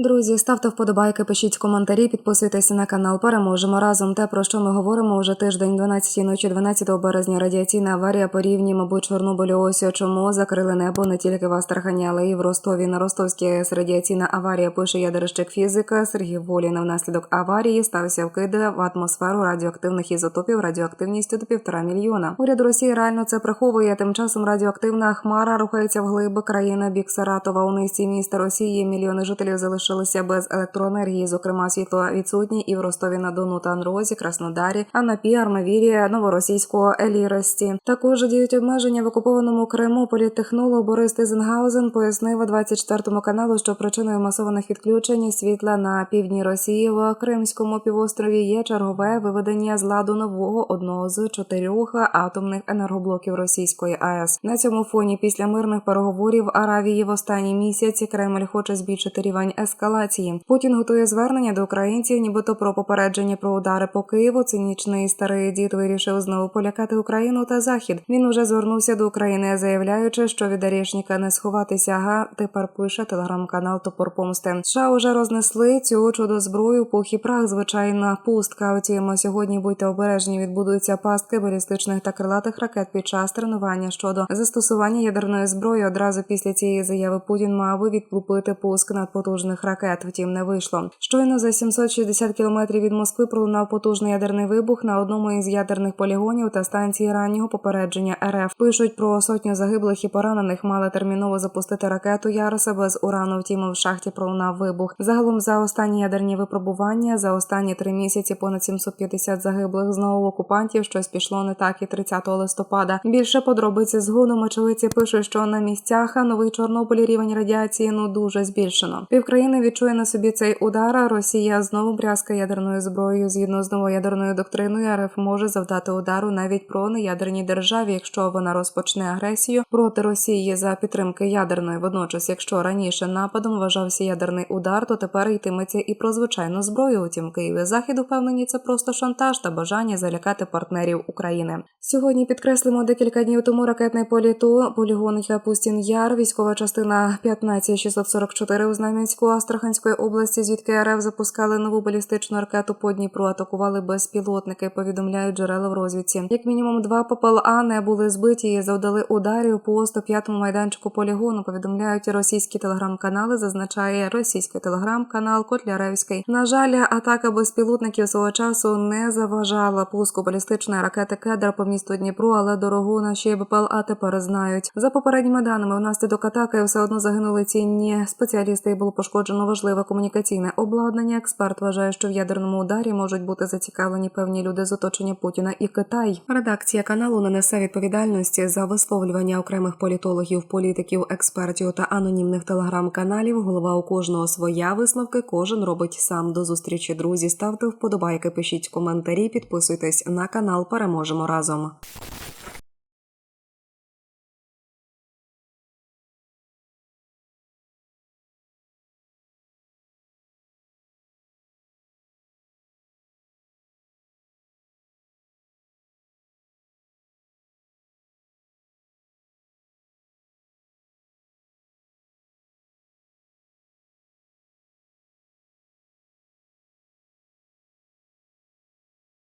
Друзі, ставте вподобайки, пишіть коментарі, підписуйтесь на канал. Переможемо разом. Те про що ми говоримо вже тиждень, 12 ночі, 12 березня. Радіаційна аварія по рівні, мабуть, Чорнобилю. Ось чому закрили небо не тільки в Астрахані, але й в Ростові. На Ростовській АЕС радіаційна аварія пише ядерщик фізика Сергій Волін. Внаслідок аварії стався вкид в атмосферу радіоактивних ізотопів радіоактивністю до півтора мільйона. Уряд Росії реально це приховує. Тим часом радіоактивна хмара рухається вглиб країни бік Саратова. У низці міста Росії мільйони жителів залишилися без електроенергії. Зокрема, світло відсутні і в Ростові на Дону та Анрозі, Краснодарі, Анапі, Армавірі, Новоросійського Елірості. Також діють обмеження в окупованому Криму. Політтехнолог Борис Тизенгаузен пояснив 24 каналу, що причиною масованих відключень світла на півдні Росії в Кримському півострові є чергове виведення з ладу нового одного з чотирьох атомних енергоблоків російської АЕС. На цьому фоні після мирних переговорів Аравії в останній місяці Кремль хоче збільшити рівень ескалації. Путін готує звернення до українців, нібито про попередження про удари по Києву. Цинічний старий дід вирішив знову полякати Україну та Захід. Він уже звернувся до України, заявляючи, що від Арішніка не сховатися. Га тепер пише телеграм-канал Топор Помсти. США уже рознесли цю чудо зброю. Пух і прах, звичайна пустка. Утім, сьогодні будьте обережні. Відбудуться пастки балістичних та крилатих ракет під час тренування щодо застосування ядерної зброї. Одразу після цієї заяви Путін мав би відлупити пуск надпотужних ракет. Втім, не вийшло. Щойно за 760 кілометрів від Москви пролунав потужний ядерний вибух на одному із ядерних полігонів та станції раннього попередження РФ. Пишуть про сотню загиблих і поранених. Мали терміново запустити ракету Яроса без урану. Втім, в шахті пролунав вибух. Загалом за останні ядерні випробування за останні три місяці понад 750 загиблих знову окупантів. Щось пішло не так і 30 листопада. Більше подробиці згодом очевидці пишуть, що на місцях новий Чорнобиль рівень радіації ну дуже збільшено. Півкраїни відчує на собі цей удар. Росія знову брязка ядерною зброєю. Згідно з новоядерною доктриною, РФ може завдати удару навіть про неядерній державі, якщо вона розпочне агресію проти Росії за підтримки ядерної. Водночас, якщо раніше нападом вважався ядерний удар, то тепер йтиметься і про звичайну зброю. Утім, Київ і Захід упевнені, це просто шантаж та бажання залякати партнерів України. Сьогодні підкреслимо декілька днів тому ракетний політу полігон Капустін Яр, військова частина 15644 у Знам'янську Астраханської області, звідки РФ запускали нову балістичну ракету по Дніпру, атакували безпілотники. Повідомляють джерела в розвідці. Як мінімум, два ППЛА не були збиті і завдали ударів по 105-му майданчику полігону. Повідомляють російські телеграм-канали. Зазначає російський телеграм-канал Котляревський. На жаль, атака безпілотників свого часу не заважала пуску балістичної ракети Кедр по місту Дніпру, але дорогу наші БПЛА тепер знають. За попередніми даними, внаслідок атаки все одно загинули цінні спеціалісти і було пошкоджено важливе комунікаційне обладнання. Експерт вважає, що в ядерному ударі можуть бути зацікавлені певні люди з оточення Путіна і Китай. Редакція каналу не несе відповідальності за висловлювання окремих політологів, політиків, експертів та анонімних телеграм-каналів. Голова у кожного своя висновки. Кожен робить сам. До зустрічі, друзі. Ставте вподобайки, пишіть коментарі, підписуйтесь на канал. Переможемо разом.